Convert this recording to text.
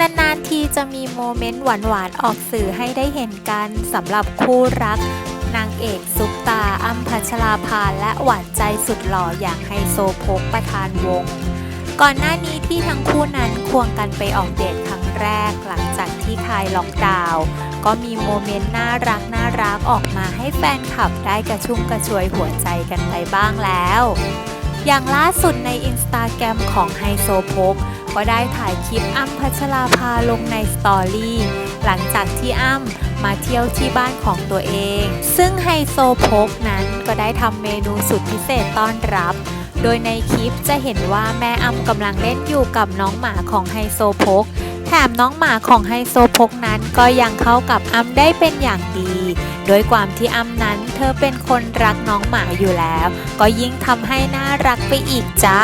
นานๆทีจะมีโมเมนต์หวานๆออกสื่อให้ได้เห็นกันสำหรับคู่รัก นางเอกซุปตาอ้ำพัชราภาและหวานใจสุดหล่ออย่างไฮโซโพกประธานวง ก่อนหน้านี้ที่ทั้งคู่นั้นควงกันไปออกเดทครั้งแรกหลังจากที่คลายล็อกดาวน์ก็มีโมเมนต์น่ารักน่ารักออกมาให้แฟนคลับได้กระชุ่มกระชวยหัวใจกันไปบ้างแล้ว อย่างล่าสุดในอินสตาแกรมของไฮโซโพก ก็ได้ถ่ายคลิปอ้ำพัชราภาลงในสตอรี่หลังจากที่อ้ำมาเที่ยวที่บ้านของตัวเอง ซึ่งไฮโซโพกนั้นก็ได้ทำเมนูสุดพิเศษต้อนรับ โดยในคลิปจะเห็นว่าแม่อ้ำกำลังเล่นอยู่กับน้องหมาของไฮโซโพกแถมน้องหมาของไฮโซโพกนั้นก็ยังเข้ากับอ้ำได้เป็นอย่างดี โดยความที่อ้ำนั้นเธอเป็นคนรักน้องหมาอยู่แล้ว ก็ยิ่งทำให้น่ารักไปอีกจ้า